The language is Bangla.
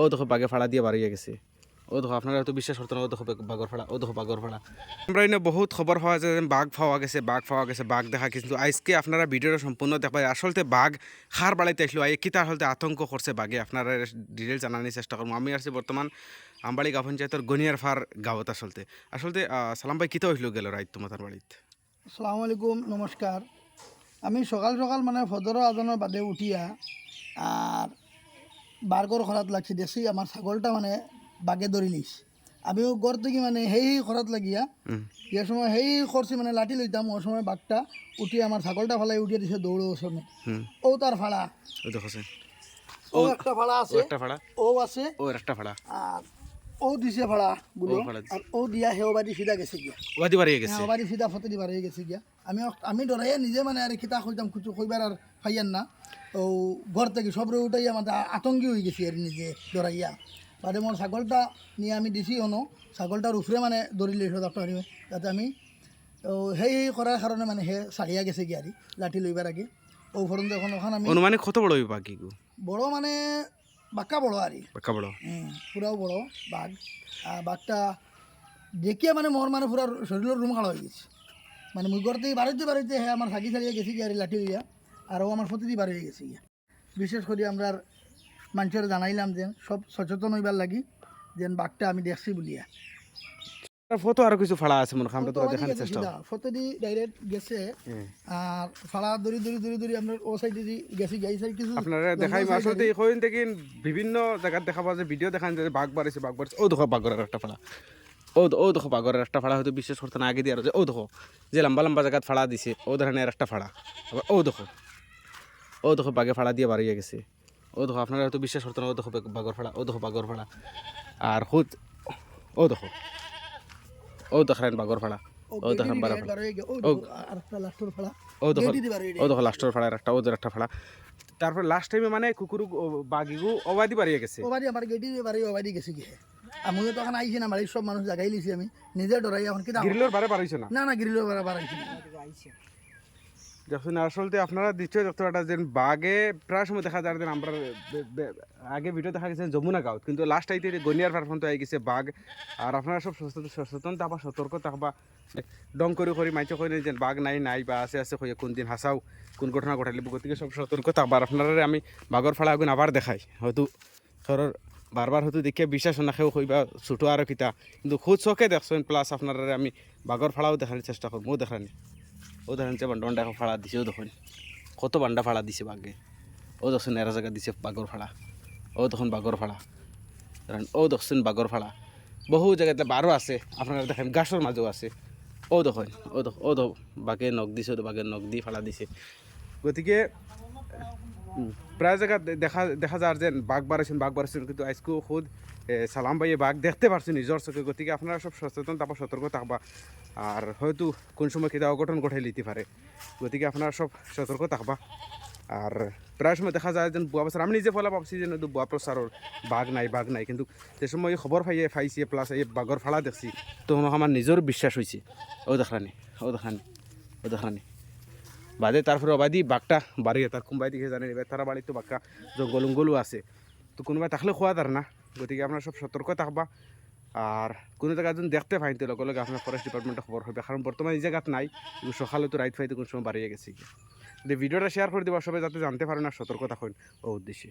ও দেখো বাগে ফাড়া দিয়ে বাড়িয়ে গেছে। ও দেখো আপনারা হয়তো বিশ্বাস করতেন ও দেখো বাগর ফাড়া ও দেখো বাগর ফাড়া। আমরা এনে বহুত খবর পাওয়া যায় বাঘ পাওয়া গেছে বাঘ পাওয়া গেছে বাঘ দেখা কিন্তু আজকে আপনারা ভিডিওটা সম্পূর্ণ দেখবেন আসলতে বাঘ খার বাড়াইতে আসলো। এই কিতা হলতে আতঙ্ক করছে বাঘে। আপনারা ডিটেল জানানোর চেষ্টা করব। আমি আসছি বর্তমান আমবাড়ি গাঁও পঞ্চায়েতের গনিয়ার ফার গাঁৱত আসলতে। আসলতে সালাম ভাই কিতা হইল গেল রাইত তোমার বাড়িতে আসসালামু আলাইকুম নমস্কার আমি সকাল সকাল মানে ফজর আজানোর বাদে উঠিয়া আর বার্গর খরাত লাগছে দেখছি আমার ছাগলটা মানে বাগে ধরি লিস আমিও ঘর থেকে মানে সেই খরাত লাগিয়া। যে সময় সেই করছি মানে লাঠি লইতাম ওই সময় বাঘটা উঠিয়ে আমার ছাগলটা ফালাই উঠিয়ে দিছে দৌড়ো ওসনে ও তার ফাড়া ও একটা ফাড়া আছে। একটা ফাড়া ও আছে। ও একটা ফাড়া আর ও দিছে ফাড়া গুলো। আর ও দিয়া সেও বাড়ি সিধা গেছে গিয়া। ওয়াদি বাড়িয়ে গেছে। হ্যাঁ, বাড়ি সিধা ফতে দিবার হয়ে গেছে গিয়া। আমি আমি ডরাইয়া নিজে মানে আর খিতা কইতাম কিছু কইবার আর পাইয়ান না। ও ঘর থেকে সবরে উঠাইয়া মানে আতঙ্কি হয়ে গেছি আর নিজে ডরাইয়া বাদে মোর ছাগলটা নিয়ে আমি দিছি হনো ছাগলটার উপরে মানে ধরিলে ডাক্তার হারিমে যাতে আমি সেই করার কারণে মানে সে চাৰিয়া গেছে গিয়া আর লাঠি লইবার আগে। ও ফরন এখন ওখান আমি অনুমানিক কত বড় বাকি গো? বড় মানে বাক্কা বড় আর পাক্কা বড়? হুম, পুরাও বড় বাঘ। আর বাঘটা দেখিয়ে মানে মোর মানে পুরা শরীরের রুম খাড়া হয়ে গেছে। মানে মুই থেকে বাড়িতে বাড়িতে হ্যাঁ আমার সাকি সারিয়ে গেছি গিয়া আর লাঠি লইয়া। আর ও আমার প্রতিদি বার হয়ে গেছে গিয়া। বিশেষ করে আমরা মানুষের জানাইলাম যে সব সচেতন হইবার লাগি যেন বাঘটা আমি দেখছি বলিয়া। ফটো আরও কিছু ফাড়া আছে মনে আমরা দেখানোর চেষ্টা করব। ফটোদি ডাইরেক্ট গেছে। আর ফাড়া দড়ি দড়ি দড়ি দড়ি আমরা ও সাইডে দি গেছি গাই সাইড কিছু আপনারা দেখাই জঙ্গল আসলতে থেকে বিভিন্ন জায়গাত দেখা পাওয়া যায় ভিডিও দেখান যে বাঘ বাড়িছে বাঘ বাড়িছে। ও দেখো বাঘরের একটা ফাড়া। ও ও দেখো বাঘরের একটা ফাড়া হয়তো বিশ্বাস করতে না আগে দিয়ে আর যে ও দেখো যে লম্বা লম্বা জায়গাত ফাড়া দিছে ও ধরনের একটা ফাড়া। আবার ও দেখো। ও দেখো বাঘে ফাড়া দিয়ে বাড়িয়ে গেছে। ও দেখো আপনারা হয়তো বিশ্বাস করতে না ও দেখো বাঘর ফাড়া ও দেখো বাঘর ফাড়া। আর খুদ ও দেখো ও দেখেন বাঘর ফাড়া ও দেখেন বাঘর ফাড়া। বার গেছে ও আর একটা লাস্টের ফাড়া। ও দেখো ও দেখো লাস্টের ফাড়ার একটা ওদের একটা ফাড়া। তারপর লাস্ট টাইমে মানে কুকুর বাঘিগু অবাদি বাড়িয়ে গেছে। ও বাড়ি আমার গেটি বাড়ি ও বাড়ি গেছে গিয়ে। আমিও তখন আইছি না বাড়ির সব মানুষ জাগাই লিছি আমি। নিজে ডরাই এখন কি গ্রিলের বারে বাড়াইছে না? না না গিরিল বাড়া আইছি না। যখন আসলতে আপনারা দ্বিতীয় যতটা যে বাঘে প্রায় সময় দেখা যায় যে আমরা আগে ভিডিও দেখা গেছে যমুনা গাঁত কিন্তু লাস্ট আইতে গনিয়ার পারফন তো আই গেছে বাঘ। আর আপনারা সব সচেতন থাকবা সতর্ক থাকবা ডং করে করে মাইচে কই যে বাঘ নাই নাই বা আছে আছে কই কোন দিন হাসাও কোন ঘটনা ঘটাইলে গতিকে সব সতর্ক থাকবা আর আপনারা আমি বাঘর ফাড়া আগুন আবার দেখাই। হয়তো ধরর বারবার হয়তো দেখিয়ে বিশ্বাস নাখেও কইবা ছোটো আর কিতা। কিন্তু খুদ চোখে দেখছেন প্লাস আপনারা আমি বাঘর ফাড়াও দেখানোর চেষ্টা করব দেখানি ও দেখেন যে বান্ডা ফাড়া দিছে, ও তখন। কত বান্ডা ফাড়া দিছে বাঘে। ও দেখছেন এরা জায়গা দিছে বাঘর ফাড়া। ও তখন বাঘর ফাড়া। ধরেন, ও দেখছেন বাঘর ফাড়া। বহু জায়গাতে বারো আছে, আপনারা দেখেন গাছের মাঝেও আছে। ও দেখেন ও দেখ ও দেখ বাঘে নখ দিছে, ও বাঘে নখ দি ফাড়া দিছে। গতিকে প্রায় জায়গা দেখা দেখা যায় যে বাঘ বাড়াইছেন বাঘ বাড়াইছেন কিন্তু আজকেও খুদ সালাম ভাইয়ে বাঘ দেখতে পারছেন নিজের চোখে। গতিকে আপনারা সব সচেতন, তারপর সতর্ক থাকবা। আর হয়তো কোন সময় কিতা অঘটন ঘটাই লিতে পারে। গতিকে আপনারা সব সতর্ক থাকবা। আর প্রায় সময় দেখা যায় যেন বুয়া বছর আমি নিজে ফলা ভাবছি যে বুয়া প্রচারের বাঘ নাই বাঘ নাই। কিন্তু যে সময় খবর পাইয়ে, পাইছি প্লাস এই বাঘর ফাড়া দেখছি, তখন আমার নিজের বিশ্বাস হয়েছে ও দেখানি ও দেখানি ও দেখানি বাদে তারপরে অবাদি বাঘটা বাড়িয়ে তার কোনবাই দিকে জানেন এবার তারা বাড়িতে বাঘটা জঙ্গল উঙ্গলও আছে। তো কোনোবাই থাকলে খোয়া তার না। গতিকে আপনার সব সতর্ক থাকবা। আর কোনো জায়গা যদি দেখতে পাইন তো লগে লগে আপনার ফরেস্ট ডিপার্টমেন্টে খবর হবে। কারণ বর্তমানে এই জায়গাত নাই সকালে তো রাইট ফাইতে কোনো সময় বাড়িয়ে গেছে। ভিডিওটা শেয়ার করে দেবা সবাই যাতে জানতে পারেন আর সতর্ক থাকুন। ও উদ্দেশ্যে।